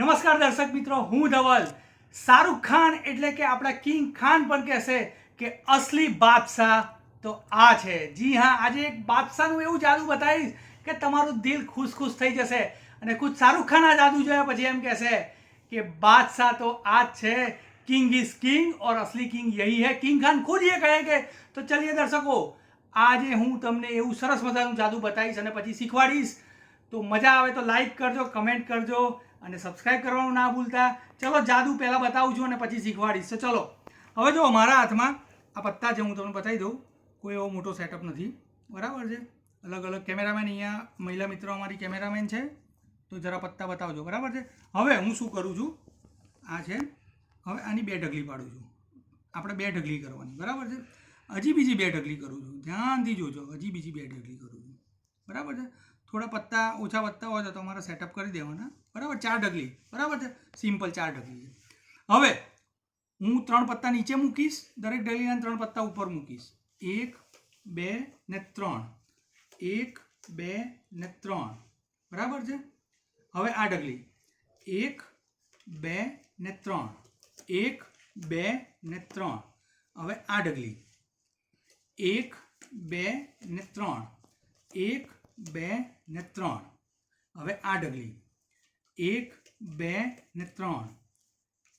નમસ્કાર દર્શક મિત્રો હું ધવલ શાહરૂખ ખાન એટલે કે આપણા કિંગ ખાન પણ કહેશે કે અસલી બાદશાહ તો આ છે જી હા આજે એક બાદશાહનું એવું જાદુ બતાવીશ કે તમારું દિલ ખુશ ખુશ થઈ જશે અને ખુદ શાહરૂખ ખાન આ જાદુ જોયા પછી એમ કહેશે કે બાદશાહ તો આ જ છે કિંગ ઇઝ કિંગ ઓર અસલી કિંગ યહી હૈ કિંગ ખાન ખુદ એ કહે કે તો ચલીએ દર્શકો આજે હું તમને એવું સરસ મજાનું જાદુ બતાવીશ અને પછી શીખવાડીશ તો મજા આવે તો લાઈક કરજો કમેન્ટ કરજો અને સબસ્ક્રાઈબ કરવાનું ના ભૂલતા. ચલો, જાદુ પહેલાં બતાવું છું અને પછી શીખવાડીશ. તો ચલો, હવે જો મારા હાથમાં આ પત્તા છે, હું તમને બતાવી દઉં. કોઈ એવો મોટો સેટઅપ નથી. બરાબર છે? અલગ અલગ કેમેરામેન અહીંયા, મહિલા મિત્રો અમારી કેમેરામેન છે. તો જરા પત્તા બતાવજો, બરાબર છે? હવે હું શું કરું છું? આ છે. હવે આની બે ઢગલી પાડું છું. આપણે બે ઢગલી કરવાની, બરાબર છે? હજી બીજી બે ઢગલી કરું છું. ધ્યાનથી જોજો, હજી બીજી બે ઢગલી કરું છું. બરાબર છે? થોડા પત્તા, ઓછા પત્તા હોય તો તમારે સેટઅપ કરી દેવાના. બરાબર? ચાર ઢગલી. બરાબર છે? સિમ્પલ ચાર ઢગલી હવે, હું ત્રણ પત્તા નીચે મૂકીશ, દરેક ઢગલીના ત્રણ પત્તા ઉપર મૂકીશ. એક, બે ને ત્રણ. એક, બે ને ત્રણ. બરાબર છે? હવે આ ઢગલી. એક, બે ને ત્રણ. એક, બે ને ત્રણ. હવે આ ઢગલી. એક, બે ને ત્રણ. એક બે ને ત્રણ. હવે આ ડગલી. એક, બે ને ત્રણ.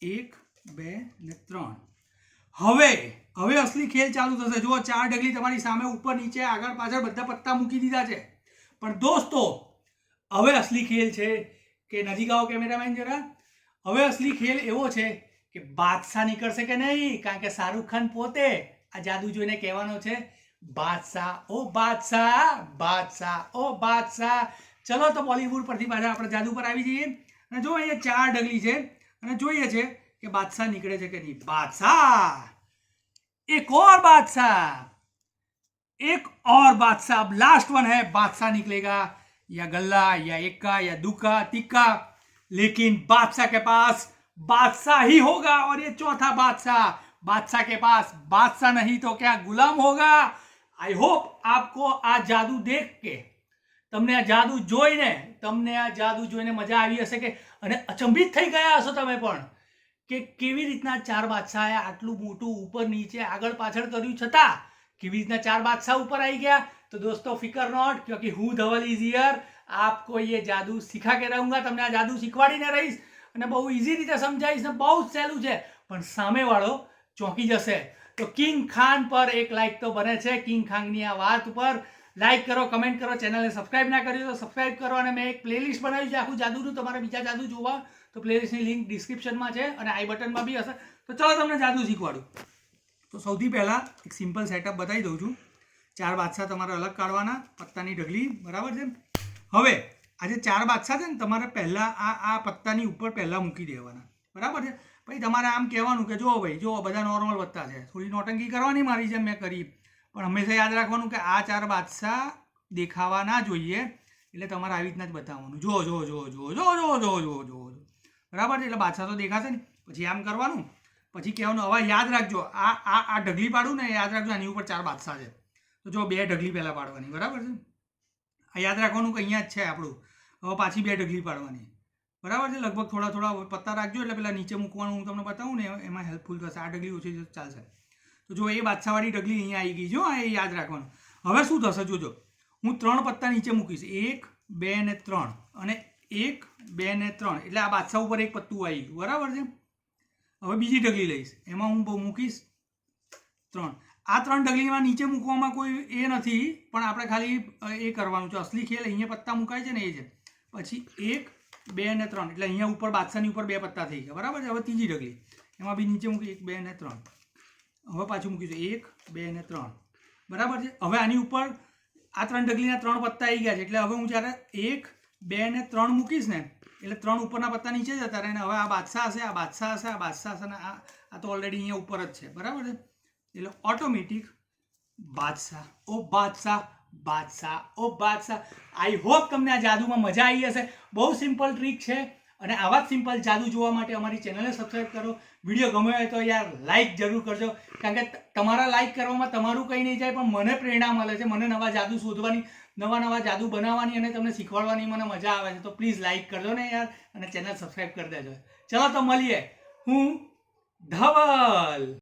એક, બે ને ત્રણ. હવે હવે અસલી ખેલ ચાલુ થશે. જુઓ, ચાર ડગલી તમારી સામે ઉપર, નીચે, આગળ, પાછળ બધા પત્તા મૂકી દીધા છે. પણ દોસ્તો, હવે અસલી ખેલ છે કે નજીક આવો કેમેરામેન જરા. હવે અસલી ખેલ એવો છે કે બાદશાહ નીકળશે કે નહીં? કારણ કે શાહરુખ ખાન પોતે આ જાદુ જોઈને કહેવાનો છે બાદશાહ ઓ બાદશાહ બાદશાહ ઓ બાદશાહ ચલો તો બોલિવૂડ પરથી પાછા આપણે જાદુ પર આવી જઈએ અને જો અહીંયા ચાર ડગલી છે અને જોઈએ છે કે બાદશાહ નીકળે છે કે નહીં બાદશાહ एक और बादशाह एक और बादशाह अब लास्ट वन है बादशाह निकलेगा या गल्ला या एक्का या दुक्का तिक्का लेकिन बादशाह के पास बादशाह ही होगा और ये चौथा बादशाह बादशाह के पास बादशाह नहीं तो क्या गुलाम होगा आई होप आपको આ જાદુ દેખ કે તમને આ જાદુ જોઈને, તમને આ જાદુ જોઈને મજા આવી હશે કે, અને અચંબિત થઈ ગયા હશો તમે પણ, કે કેવી રીતના ચાર બાદશાહે આટલું મોટું ઉપર નીચે આગળ પાછળ કર્યું છતાં, કેવી રીતના ચાર બાદશાહ ઉપર આવી ગયા? તો દોસ્તો, ફિકર નોટ, ક્યોંકિ હું ધવલ ઇઝ હિયર આપકો એ જાદુ શીખા કે રહુંગા? તમને આ જાદુ શીખવાડીને રહીશ. અને બહુ ઇઝી રીતે સમજાવીશ ને બહુ જ સહેલું છે. પણ સામેવાળો ચોંકી જશે. તો કિંગ ખાન પર એક લાઈક તો બને છે. કિંગ ખાનની આ વાત ઉપર લાઈક કરો કમેન્ટ કરો ચેનલને સબસ્ક્રાઇબ ના કર્યું તો સબસ્ક્રાઇબ કરો અને મેં એક પ્લેલિસ્ટ બનાવી છે. આખું જાદુનું, તમારે બીજા જાદુ જોવા. તો પ્લેલિસ્ટની લિંક ડિસ્ક્રિપ્શનમાં છે અને આઈ બટનમાં બી હશે. તો ચલો તમને જાદુ શીખવાડું. તો સૌથી પહેલાં એક સિમ્પલ સેટઅપ બતાવી દઉં છું. ચાર બાદશાહ તમારે અલગ કાઢવાના, પત્તાની ઢગલી, બરાબર છે? હવે આ જે ચાર બાદશાહ છે ને, તમારે પહેલાં આ આ પત્તાની ઉપર પહેલાં મૂકી દેવાના. બરાબર છે? પછી તમારે આમ કહેવાનું કે જો ભાઈ, જો બધા નોર્મલ વધતા છે થોડી નોટંકી કરવાની મારી જેમ મેં કરી. પણ હંમેશા યાદ રાખવાનું કે આ ચાર બાદશાહ દેખાવા ના જોઈએ. એટલે તમારે આવી રીતના જ બતાવવાનું. જો જો જો જો જો જો જો જો જો જો. બરાબર છે? એટલે બાદશાહ તો દેખાશે ને. પછી આમ કરવાનું. પછી કહેવાનું, હવે યાદ રાખજો, આ આ આ ઢગલી પાડું ને, યાદ રાખજો, આની ઉપર ચાર બાદશાહ છે. તો જો બે ઢગલી પહેલાં પાડવાની, બરાબર છે? આ યાદ રાખવાનું કે અહીંયા જ છે આપણું. હવે પાછી બે ઢગલી પાડવાની. બરાબર છે, લગભગ થોડા થોડા પત્તા રાખજો, એટલે પેલા નીચે મૂકવાનું હું તમને બતાવું ને, એમાં હેલ્પફુલ થશે. આ ડગલી ઓછી ચાલશે. તો જો એ બાદશાહવાળી ડગલી અહીંયા આવી ગઈ જો એ યાદ રાખવાનું. હવે શું થશે, જોજો. હું ત્રણ પત્તા નીચે મૂકીશ. એક, બે ને ત્રણ. અને એક, બે ને ત્રણ. એટલે આ બાદશાહ ઉપર એક પત્તું આવી ગયું. બરાબર છે? હવે બીજી ડગલી લઈશ. એમાં હું બહુ મૂકીશ ત્રણ. આ ત્રણ ડગલીમાં નીચે મૂકવામાં કોઈ એ નથી, પણ આપણે ખાલી એ કરવાનું છે. અસલી ખેલ, અહીંયા પત્તા મુકાય છે ને, એ છે. પછી એક બે ને ત્રણ. એટલે અહીંયા ઉપર બાદશાહની ઉપર બે પત્તા થઈ ગયા. બરાબર હવે ત્રીજી ઢગલી. એમાં બી નીચે મૂકી એક, બે ને ત્રણ. હવે પાછું મૂકીશું. એક, બે ને ત્રણ. બરાબર છે? હવે આની ઉપર આ ત્રણ ઢગલીના ત્રણ પત્તા આવી ગયા છે. એટલે હવે હું જ્યારે એક, બે અને ત્રણ મૂકીશ ને, એટલે ત્રણ ઉપરના પત્તા નીચે જતા રહે હવે આ બાદશાહ હશે, આ બાદશાહ હશે, આ બાદશાહ હશે ને આ આ તો ઓલરેડી અહીંયા ઉપર જ છે. બરાબર છે? એટલે ઓટોમેટિક બાદશાહ. ઓ બાદશાહ બાદશાહ. ઓ બાદશાહ આઈ હોપ તમને આ જાદુમાં મજા આવી હશે. બહુ સિમ્પલ ટ્રીક છે અને આવા જ સિમ્પલ જાદુ જોવા માટે અમારી ચેનલને સબસ્ક્રાઈબ કરો. વીડિયો ગમે હોય તો યાર લાઇક જરૂર કરજો. કારણ કે તમારા લાઇક કરવામાં તમારું કંઈ નહીં જાય, પણ મને પ્રેરણા મળે છે. મને નવા જાદુ શોધવાની, નવા નવા જાદુ બનાવવાની અને તમને શીખવાડવાની મને મજા આવે છે. તો પ્લીઝ લાઇક કરજો ને યાર અને ચેનલ સબસ્ક્રાઈબ કરી દેજો. ચલો તો મળીએ. હું ધવલ.